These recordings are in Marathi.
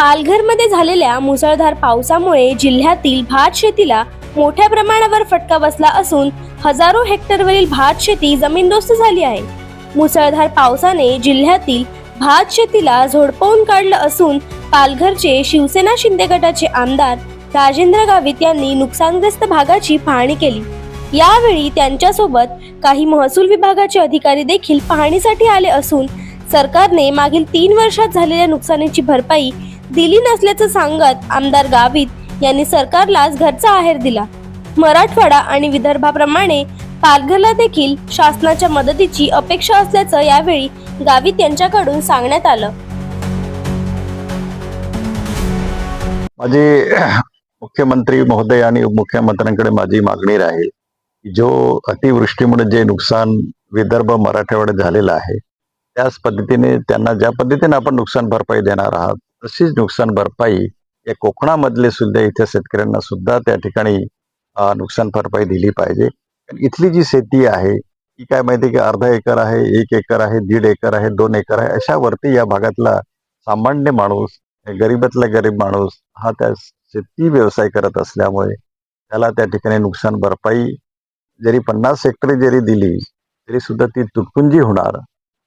पालघरमध्ये झालेल्या मुसळधार पावसामुळे जिल्ह्यातील भात शेतीला मोठ्या प्रमाणावर फटका बसला असून हजारो हेक्टरवरील भात शेती जमीनदोस्त झाली आहे. मुसळधार पावसाने जिल्ह्यातील भात शेतीला झोडपवून काढलं असून पालघरचे शिवसेना शिंदे गटाचे आमदार राजेंद्र गावित यांनी नुकसानग्रस्त भागाची पाहणी केली. यावेळी त्यांच्यासोबत काही महसूल विभागाचे अधिकारी देखील पाहणीसाठी आले असून सरकारने मागील तीन वर्षात झालेल्या नुकसानीची भरपाई दिली नसल्याचं सांगत आमदार गावित यांनी सरकारलाच घरचा आहेर दिला. मराठवाडा आणि विदर्भाप्रमाणे पालघरला देखील शासनाच्या मदतीची अपेक्षा असल्याचं यावेळी गावित यांच्याकडून सांगण्यात आलं. माझी मुख्यमंत्री महोदय आणि उपमुख्यमंत्र्यांकडे माझी मागणी राहील जो अतिवृष्टीमुळे जे नुकसान विदर्भ मराठवाड्यात झालेलं आहे त्याच पद्धतीने त्यांना ज्या पद्धतीने आपण नुकसान भरपाई देणार आहात तशीच नुकसान भरपाई या कोकणामधले सुद्धा इथे शेतकऱ्यांना सुद्धा त्या ठिकाणी नुकसान भरपाई दिली पाहिजे. इथली जी शेती आहे ती काय माहिती आहे की अर्धा एकर आहे एक एकर आहे दीड एकर आहे दोन एकर आहे अशावरती या भागातला सामान्य माणूस गरीबातला गरीब माणूस हा त्या शेती व्यवसाय करत असल्यामुळे त्याला त्या ठिकाणी नुकसान भरपाई जरी पन्नास हेक्टरी जरी दिली तरी सुद्धा ती तुटपुंजी होणार.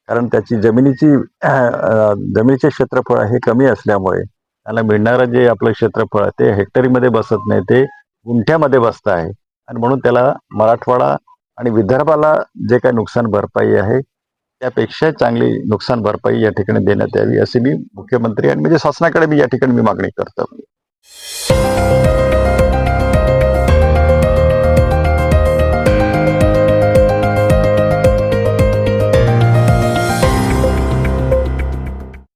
कारण त्याची जमिनीची जमिनीचे क्षेत्रफळ हे कमी असल्यामुळे त्याला मिळणारं जे आपलं क्षेत्रफळ आहे ते हेक्टरीमध्ये बसत नाही ते गुंठ्यामध्ये बसत आहे. आणि म्हणून त्याला मराठवाडा आणि विदर्भाला जे काही नुकसान भरपाई आहे त्यापेक्षा चांगली नुकसान भरपाई या ठिकाणी देण्यात यावी अशी मी मुख्यमंत्री आणि म्हणजे शासनाकडे मी या ठिकाणी मी मागणी करतो.